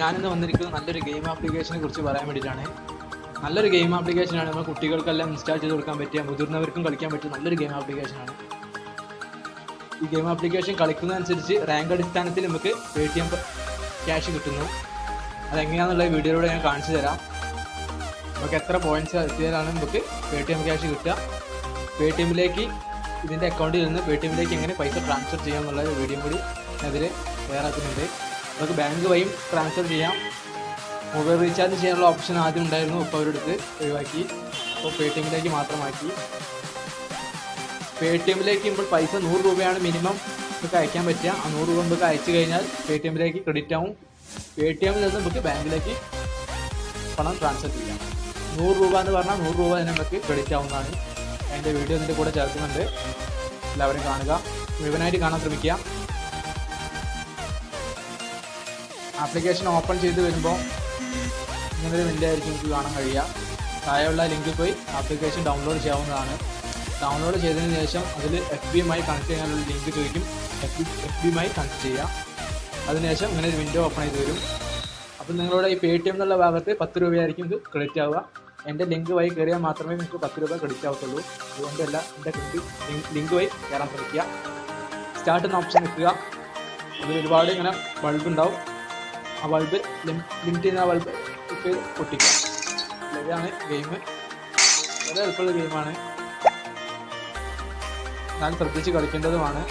ഞാനിന്ന് വന്നിരിക്കുന്നത് നല്ലൊരു ഗെയിം ആപ്ലിക്കേഷനെ കുറിച്ച് പറയാൻ വേണ്ടിയിട്ടാണ്. നല്ലൊരു ഗെയിം ആപ്ലിക്കേഷനാണ് നമ്മൾ കുട്ടികൾക്കെല്ലാം ഇൻസ്റ്റാൾ ചെയ്ത് കൊടുക്കാൻ പറ്റിയ മുതിർന്നവർക്കും കളിക്കാൻ പറ്റിയ നല്ലൊരു ഗെയിം ആപ്ലിക്കേഷനാണ് ഈ ഗെയിം ആപ്ലിക്കേഷൻ കളിക്കുന്നതനുസരിച്ച് റാങ്ക് അടിസ്ഥാനത്തിൽ നമുക്ക് പേ ടി എം ക്യാഷ് കിട്ടുന്നു. അതെങ്ങനെയാണെന്നുള്ള വീഡിയോയിലൂടെ ഞാൻ കാണിച്ചു തരാം. നമുക്ക് എത്ര പോയിന്റ്സ് എത്തിയാലാണ് നമുക്ക് പേ ടി എം ക്യാഷ് കിട്ടുക. പേ ടി എമ്മിലേക്ക് ഇതിന്റെ അക്കൗണ്ടിൽ നിന്ന് പേ ടി എമ്മിലേക്ക് എങ്ങനെ പൈസ ട്രാൻസ്ഫർ ചെയ്യാമെന്നുള്ള വീഡിയോ കൂടി അതിൽ തയ്യാറാക്കുന്നുണ്ട്. നമുക്ക് ബാങ്ക് വഴിയും ട്രാൻസ്ഫർ ചെയ്യാം. മൊബൈൽ റീചാർജ് ചെയ്യാനുള്ള ഓപ്ഷൻ ആദ്യം ഉണ്ടായിരുന്നു. ഇപ്പോൾ അവരെടുത്ത് ഒഴിവാക്കി. അപ്പോൾ പേ ടി എമ്മിലേക്ക് മാത്രമാക്കി. പേ ടി എമ്മിലേക്ക് ഇപ്പോൾ പൈസ നൂറ് രൂപയാണ് മിനിമം നമുക്ക് അയക്കാൻ പറ്റുക. ആ നൂറ് രൂപ നമുക്ക് അയച്ചു കഴിഞ്ഞാൽ പേ ടി എമ്മിലേക്ക് ക്രെഡിറ്റ് ആവും. പേ ടി എമ്മിൽ നിന്ന് നമുക്ക് ബാങ്കിലേക്ക് പണം ട്രാൻസ്ഫർ ചെയ്യാം. നൂറ് രൂപ എന്ന് പറഞ്ഞാൽ നൂറ് രൂപ തന്നെ നമുക്ക് ക്രെഡിറ്റ് ആവുന്നതാണ്. അതിന്റെ വീഡിയോ ഇതിന്റെ കൂടെ ചേർക്കുന്നുണ്ട്. എല്ലാവരും കാണുക. മുഴുവനായിട്ട് കാണാൻ ശ്രമിക്കുക. ആപ്ലിക്കേഷൻ ഓപ്പൺ ചെയ്ത് വരുമ്പോൾ ഇങ്ങനൊരു വിൻഡോ ആയിരിക്കും നിങ്ങൾക്ക് കാണാൻ കഴിയുക. താഴെയുള്ള ലിങ്കിൽ പോയി ആപ്ലിക്കേഷൻ ഡൗൺലോഡ് ചെയ്യാവുന്നതാണ്. ഡൗൺലോഡ് ചെയ്തതിന് ശേഷം അതിൽ എഫ് ബിയുമായി കണക്ട് ചെയ്യാനുള്ള ലിങ്ക് ചോദിക്കും. എഫ് ബി എഫ് ബിയുമായി കണക്ട് ചെയ്യുക അതിനുശേഷം ഇങ്ങനെ ഒരു വിൻഡോ ഓപ്പൺ ചെയ്ത് വരും. അപ്പം നിങ്ങളുടെ ഈ പേ ടി എം എന്നുള്ള ഭാഗത്ത് പത്ത് രൂപയായിരിക്കും ഇത് ക്രെഡിറ്റ് ആവുക. എന്റെ ലിങ്ക് വഴി കയറിയാൽ മാത്രമേ നിങ്ങൾക്ക് പത്ത് രൂപ ക്രെഡിറ്റ് ആവത്തുള്ളൂ. അതുകൊണ്ടല്ല എന്റെ ക്രെഡിറ്റ് ലിങ്ക് വഴി കയറാൻ ശ്രമിക്കുക. സ്റ്റാർട്ട് എന്ന ഓപ്ഷൻ നിൽക്കുക അതിൽ ഒരുപാട് ഇങ്ങനെ ബൾബ് ഉണ്ടാവും. ആ ബൾബ് ലിമിറ്റ് ചെയ്യുന്ന ആ ബൾബ് ഒക്കെ പൊട്ടിക്കും. ഇതാണ് ഗെയിം വളരെ എളുപ്പമുള്ള ഗെയിമാണ് ഞാൻ ശ്രദ്ധിച്ച് കളിക്കേണ്ടതുമാണ്.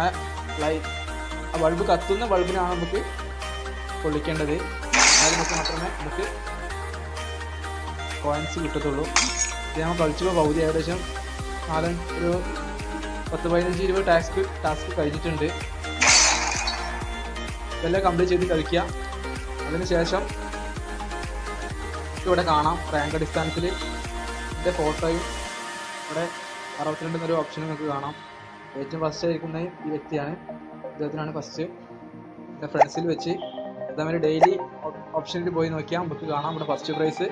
ആ ലൈറ്റ് ആ ബൾബ് കത്തുന്ന ബൾബിനാണ് നമുക്ക് പൊള്ളിക്കേണ്ടത്. അത് നമുക്ക് മാത്രമേ നമുക്ക് കോയിൻസ് കിട്ടത്തുള്ളൂ. ഇത് നമ്മൾ കളിച്ചപ്പോൾ പകുതി ഏകദേശം നാല് ഒരു പത്ത് പതിനഞ്ച് ഇരുപത് ടാസ്ക് ടാസ്ക് കഴിഞ്ഞിട്ടുണ്ട്. ഇതെല്ലാം കംപ്ലീറ്റ് ചെയ്ത് കളിക്കുക. അതിനുശേഷം ഇവിടെ കാണാം റാങ്ക് അടിസ്ഥാനത്തിൽ എന്റെ ഫോട്ടോയും ഇവിടെ അറുപത്തിരണ്ട് എന്നൊരു ഓപ്ഷൻ നിങ്ങൾക്ക് കാണാം. ഏറ്റവും ഫസ്റ്റ് ആയിരിക്കുന്ന ഈ വ്യക്തിയാണ്. ഇദ്ദേഹത്തിനാണ് ഫസ്റ്റ് എന്റെ ഫ്രണ്ട്സിൽ വെച്ച് അതേമാതിരി ഡെയിലി ഓപ്ഷനിൽ പോയി നോക്കിയാൽ നമുക്ക് കാണാം. ഇവിടെ first prize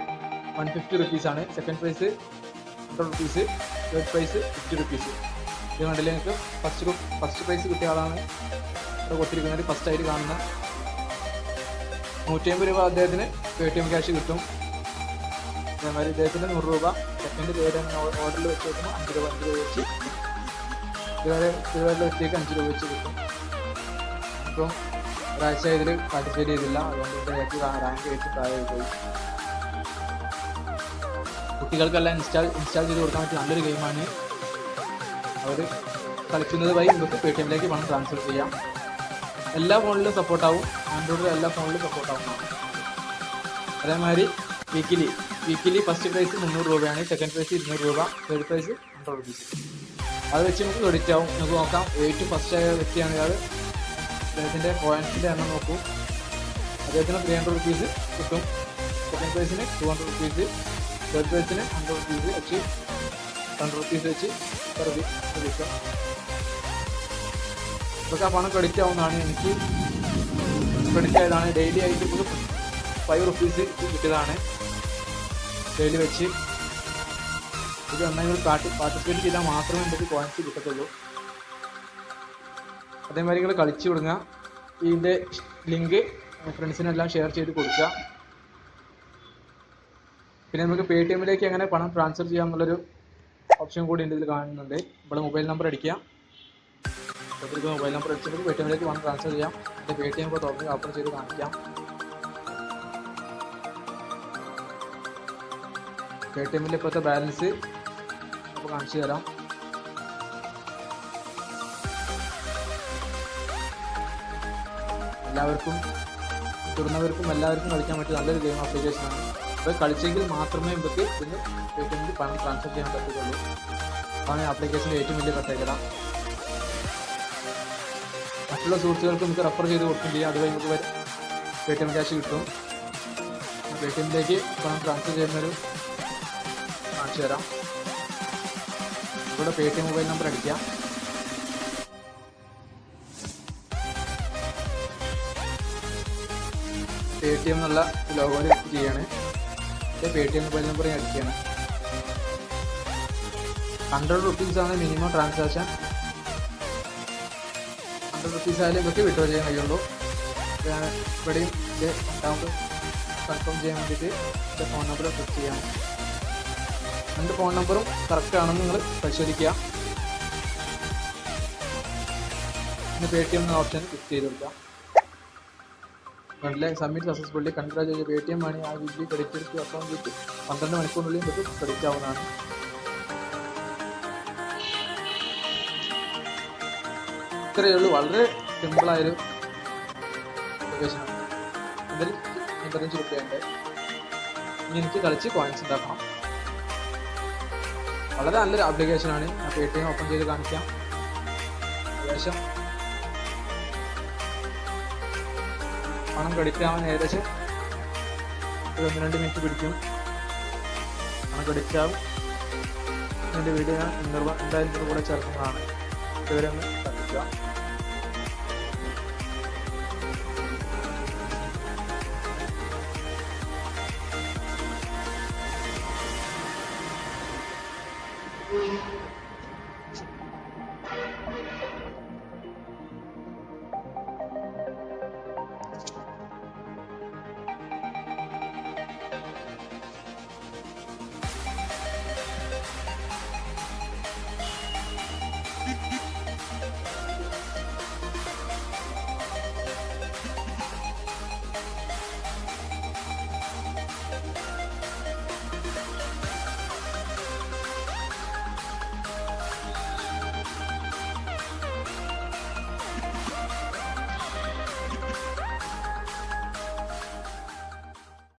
one fifty rupees ആണ്. Second prize hundred rupees third prize fifty rupees ഇത് കണ്ടില്ലേ നിങ്ങൾക്ക്? ഫസ്റ്റ് ഫസ്റ്റ് പ്രൈസ് കിട്ടിയ ആളാണ് ഇവിടെ കൊടുത്തിരിക്കുന്നത് ഫസ്റ്റ് ആയിട്ട് കാണുന്ന നൂറ്റി അമ്പത് രൂപ അദ്ദേഹത്തിന് പേ ടി എം ക്യാഷ് കിട്ടും. അതേമാതിരി ഇദ്ദേഹത്തിന് നൂറ് രൂപ. സെക്കൻഡ് തേർഡ് ഓർഡറിൽ വെച്ച് നോക്കുമ്പോൾ അഞ്ച് രൂപ അഞ്ച് രൂപ വെച്ച്. ഇതുവരെ ഇതുവരെ വ്യക്തിക്ക് അഞ്ച് രൂപ വെച്ച് കിട്ടും. അപ്പം ഒരാഴ്ച ഇതിൽ പാർട്ടിസിപ്പേറ്റ് ചെയ്തില്ല. അതുകൊണ്ട് ഇദ്ദേഹത്തിൽ റാങ്ക് ഏറ്റവും താഴെ പോയി. കുട്ടികൾക്കെല്ലാം ഇൻസ്റ്റാൾ ഇൻസ്റ്റാൾ ചെയ്ത് കൊടുക്കാൻ പറ്റിയ നല്ലൊരു ഗെയിമാണ് അവർ കളിക്കുന്നത് വഴി നമുക്ക് പേ ടി എമ്മിലേക്ക് പണം ട്രാൻസ്ഫർ ചെയ്യാം. എല്ലാ ഫോണിലും സപ്പോർട്ടാവും ആൻഡ്രോയിഡിലും എല്ലാ ഫോണിലും സപ്പോർട്ടാവും അതേമാതിരി വീക്കിലി വീക്കിലി ഫസ്റ്റ് പ്രൈസ് മുന്നൂറ് രൂപയാണ് സെക്കൻഡ് പ്രൈസ് ഇരുന്നൂറ് രൂപ തേർഡ് പ്രൈസ് ഹൺഡ്രഡ് റുപ്പീസ് അത് വെച്ച് നമുക്ക് ക്രെഡിറ്റ് ആവും. നമുക്ക് നോക്കാം. ഏറ്റവും ഫസ്റ്റ് ആയ വ്യക്തിയാണ് ഇയാൾ അദ്ദേഹത്തിന്റെ പോയിൻസിന്റെ എണ്ണം നോക്കൂ. അദ്ദേഹത്തിന് ത്രീ ഹൺഡ്രഡ് റുപ്പീസ് കിട്ടും. സെക്കൻഡ് പ്രൈസിന് ടു ഹൺഡ്രഡ് റുപ്പീസ് തേർഡ് പ്രൈസിന് ഹൺഡ്രഡ് റുപ്പീസ് വെച്ച് ഹൺഡ്രഡ് റുപ്പീസ് വെച്ച് കിട്ടും ഇതൊക്കെ ആ പണം ക്രെഡിറ്റ് ആവുന്നതാണ് എനിക്ക്. ക്രെഡിറ്റ് ആയതാണ്. ഡെയിലി ആയിട്ട് നമുക്ക് ഫൈവ് റുപ്പീസ് കിട്ടിയതാണ്. ഡെയിലി വെച്ച്. ഇത് പാർട്ടി പാർട്ടിസിപ്പേറ്റ് ചെയ്താൽ മാത്രമേ എനിക്ക് കോയിൻസ് കിട്ടത്തുള്ളൂ. അതേമാതിരി നിങ്ങൾ കളിച്ചു തുടങ്ങുക ഇതിന്റെ ലിങ്ക് ഫ്രണ്ട്സിനെല്ലാം ഷെയർ ചെയ്ത് കൊടുക്കുക. പിന്നെ നമുക്ക് പേ ടി എമ്മിലേക്ക് എങ്ങനെ പണം ട്രാൻസ്ഫർ ചെയ്യാമെന്നുള്ളൊരു ഓപ്ഷൻ കൂടി ഇതിൽ കാണുന്നുണ്ട്. ഇവിടെ മൊബൈൽ നമ്പർ അടിക്കുക. ഇപ്പോൾ മൊബൈൽ നമ്പർ അടിച്ചിട്ട് പേ ടി എമ്മിലേക്ക് വന്ന് ട്രാൻസ്ഫർ ചെയ്യാം. എന്റെ പേ ടി എം ഇപ്പോൾ തുറന്ന് ഓപ്പൺ ചെയ്ത് കാണിക്കാം. പേ ടി എമ്മിന്റെ ഇപ്പോഴത്തെ ബാലൻസ് അപ്പോൾ കാണിച്ചു തരാം. എല്ലാവർക്കും തുറന്നവർക്കും എല്ലാവർക്കും കളിക്കാൻ പറ്റിയ നല്ലൊരു ഗെയിം ആപ്ലിക്കേഷനാണ് അപ്പോൾ കളിച്ചെങ്കിൽ മാത്രമേ ഇവർക്ക് ഇതിന് പേ ടി എമ്മിൽ പണം ട്രാൻസ്ഫർ ചെയ്യാൻ പറ്റത്തുള്ളൂ. അതാണ് ആപ്ലിക്കേഷന്റെ ഏറ്റവും വലിയ പ്രത്യേകത. മറ്റുള്ള സുഹൃത്തുക്കൾക്ക് നമുക്ക് റെഫർ ചെയ്ത് കൊടുക്കുകയും ചെയ്യാം അതുവഴി നമുക്ക് പേ ടി എം ക്യാഷ് കിട്ടും. പേ ടി എമ്മിലേക്ക് പണം ട്രാൻസ്ഫർ ചെയ്യുന്നൊരു കാണിച്ചു തരാം. ഇവിടെ Paytm mobile number അടിക്കാം. പേ ടി എം എന്നുള്ള ലോഗോയിൽ ക്ലിക്ക് ചെയ്യാണ്. Paytm mobile number ഞാൻ അടിക്കുകയാണ്. ഹൺഡ്രഡ് റുപ്പീസ് ആണ് മിനിമം ട്രാൻസാക്ഷൻ ഹൺഡ്രഡ് റുപ്പീസ് ആയാലും ഇവർക്ക് വിഡ്രോ ചെയ്യാൻ കഴിയുള്ളൂ ഇവിടെയും ഇത് രണ്ടാമത് കൺഫേം ചെയ്യാൻ വേണ്ടിയിട്ട് എന്റെ ഫോൺ നമ്പർ ക്ലിക്ക് ചെയ്യാം രണ്ട് ഫോൺ നമ്പറും കറക്റ്റ് ആണെന്ന് നിങ്ങൾ പരിശോധിക്കുക. പിന്നെ പേ ടി എം എന്ന ഓപ്ഷൻ ക്ലിക്ക് ചെയ്ത് കൊടുക്കാം. കണ്ടില്ലേ? Submit successfully congrats Paytm money ആ വീട്ടിൽ ക്രെഡിറ്റ് എടുത്ത് അക്കൗണ്ടിലേക്ക് പന്ത്രണ്ട് മണിക്കൂറിനുള്ളിൽ ക്രെഡിറ്റ് ആവുന്നതാണ്. ഇത്രയേ ഉള്ളൂ. വളരെ സിമ്പിളായൊരു ലൊക്കേഷനാണ് ഇതിൽ രൂപയുണ്ട് ഇനി എനിക്ക് കളിച്ച് കോയിൻസ് ഉണ്ടാക്കണം. വളരെ നല്ലൊരു ആപ്ലിക്കേഷനാണ് ആ പേ ടി എം ഓപ്പൺ ചെയ്ത് കാണിക്കാം. ഏകദേശം പണം ക്രെഡിറ്റ് ഏകദേശം ഒരു ഒന്ന് രണ്ട് മിനിറ്റ് പിടിക്കും. പണം ആവും എന്റെ വീഡിയോ ഞാൻ എന്തായാലും കൂടെ ചേർക്കുന്നതാണ്. ഇതുവരെ ഒന്ന് 行